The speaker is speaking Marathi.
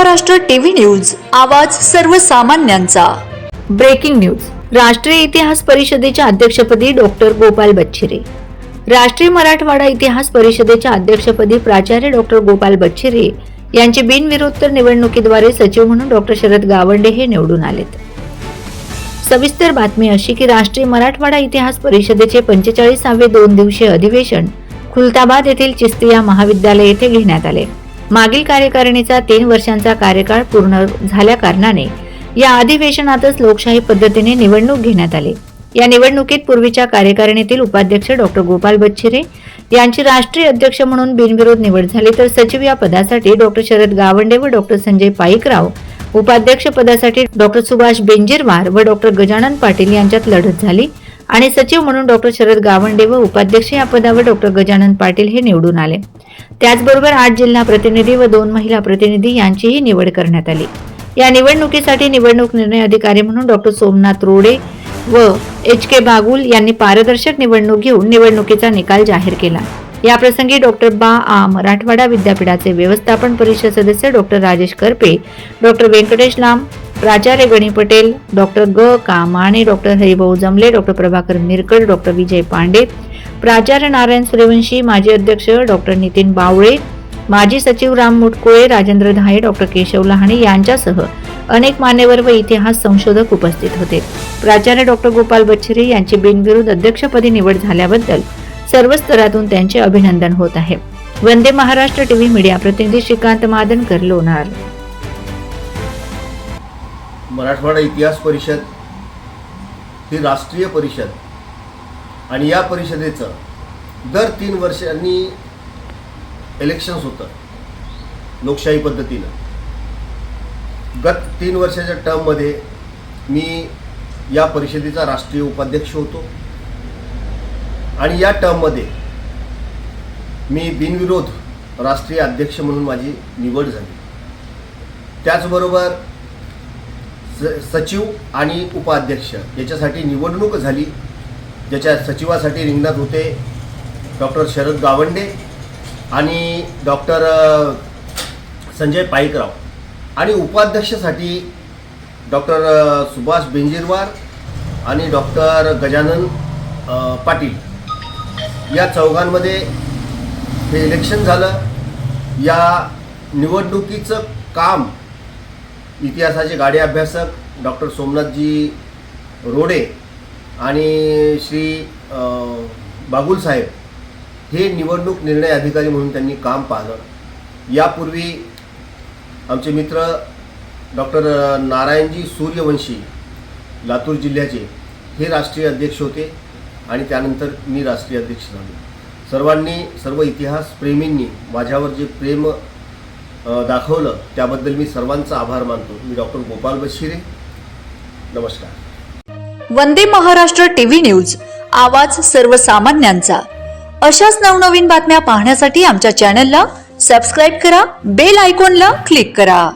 महाराष्ट्र टीव्ही न्यूज आवाज सर्वसामान्यांचा. Breaking news. राष्ट्रीय इतिहास परिषदेच्या अध्यक्षपदी डॉक्टर गोपाल बच्छिरे. राष्ट्रीय मराठवाडा इतिहास परिषदेच्या अध्यक्षपदी प्राचार्य डॉक्टर गोपाल बच्छिरे यांची बिनविरोध निवडणुकीद्वारे सचिव म्हणून डॉक्टर शरद गावंडे हे निवडून आलेत. सविस्तर बातमी अशी की राष्ट्रीय मराठवाडा इतिहास परिषदेचे पंचेचाळीसावे दोन दिवसीय अधिवेशन खुलताबाद येथील चिस्तिया महाविद्यालय येथे घेण्यात आले. मागील कार्यकारिणीचा तीन वर्षांचा कार्यकाळ पूर्ण झाल्या कारणाने या अधिवेशनातच लोकशाही पद्धतीने निवडणूक घेण्यात आली. या निवडणुकीत पूर्वीच्या कार्यकारिणीतील उपाध्यक्ष डॉक्टर गोपाल बच्छिरे यांची राष्ट्रीय अध्यक्ष म्हणून बिनविरोध निवड झाली तर सचिव या पदासाठी डॉक्टर शरद गावंडे व डॉक्टर संजय पाईकराव उपाध्यक्ष पदासाठी डॉक्टर सुभाष बेंजिरवार व डॉक्टर गजानन पाटील यांच्यात लढत झाली. आणि सचिव म्हणून डॉक्टर शरद गावंडे व उपाध्यक्ष या पदावर डॉक्टर गजानन पाटील हे निवडून आले. त्याचबरोबर आठ जिल्हा प्रतिनिधी व दोन महिला प्रतिनिधी यांचीही निवड करण्यात आली. या निवडणुकीसाठी निवडणूक निर्णय अधिकारी म्हणून डॉक्टर सोमनाथ रोडे व एच. के. बागुल यांनी पारदर्शक निवडणूक घेऊन निवडणुकीचा निकाल जाहीर केला. याप्रसंगी डॉक्टर बा. आ. मराठवाडा विद्यापीठाचे व्यवस्थापन परिषद सदस्य डॉक्टर राजेश करपे डॉक्टर व्यंकटेश लांब प्राचार्य गणी पटेल डॉक्टर ग. का Mane doctor Haribhau Jamle doctor Prabhakar Mirkad doctor Vijay Pande प्राचार्य नारायण सूर्यवंशी माजी अध्यक्ष डॉक्टर नितीन बावळे माजी सचिव राम मुटकुळे राजेंद्र धाये डॉक्टर केशव लहाणे यांच्यासह अनेक मान्यवर व इतिहास संशोधक उपस्थित होते. प्राचार्य डॉक्टर गोपाल बच्छरे यांची बिनविरोध अध्यक्षपदी निवड झाल्याबद्दल सर्व स्तरातून त्यांचे अभिनंदन होत आहे. वंदे महाराष्ट्र टीव्ही मीडिया प्रतिनिधी श्रीकांत मादनकर लोणार. मराठवाडा इतिहास परिषद ही राष्ट्रीय परिषद. आणि या परिषदेचं दर तीन वर्षांनी इलेक्शन्स होतं लोकशाही पद्धतीनं. गत तीन वर्षाच्या टर्ममध्ये मी या परिषदेचा राष्ट्रीय उपाध्यक्ष होतो. आणि या टर्ममध्ये मी बिनविरोध राष्ट्रीय अध्यक्ष म्हणून माझी निवड झाली. त्याचबरोबर स सचिव आणि उपाध्यक्ष याच्यासाठी निवडणूक झाली. ज्याच्या सचिवासाठी रिंगणात होते डॉक्टर शरद गावंडे आणि डॉक्टर संजय पाईकराव आणि उपाध्यक्षासाठी डॉक्टर सुभाष बेंजिरवार आणि डॉक्टर गजानन पाटील. या चौघांमध्ये हे इलेक्शन झालं. या निवडणुकीचं काम इतिहासाचे गाडे अभ्यासक डॉक्टर सोमनाथजी रोडे आणि श्री बागुलसाहेब साहेब हे निवडणूक निर्णय अधिकारी म्हणून त्यांनी काम पाहिलं. यापूर्वी आमचे मित्र डॉक्टर नारायणजी सूर्यवंशी लातूर जिल्ह्याचे हे राष्ट्रीय अध्यक्ष होते आणि त्यानंतर मी राष्ट्रीय अध्यक्ष झालो. सर्वांनी सर्व इतिहास प्रेमींनी माझ्यावर जे प्रेम दाखवलं त्याबद्दल मी सर्वांचा आभार मानतो. मी डॉक्टर गोपाल बशिरे. नमस्कार. वंदे महाराष्ट्र टीव्ही न्यूज आवाज सर्वसामान्यांचा. अशाच नवनवीन बातम्या पाहण्यासाठी आमच्या चॅनलला सबस्क्राईब करा बेल आयकॉनला क्लिक करा.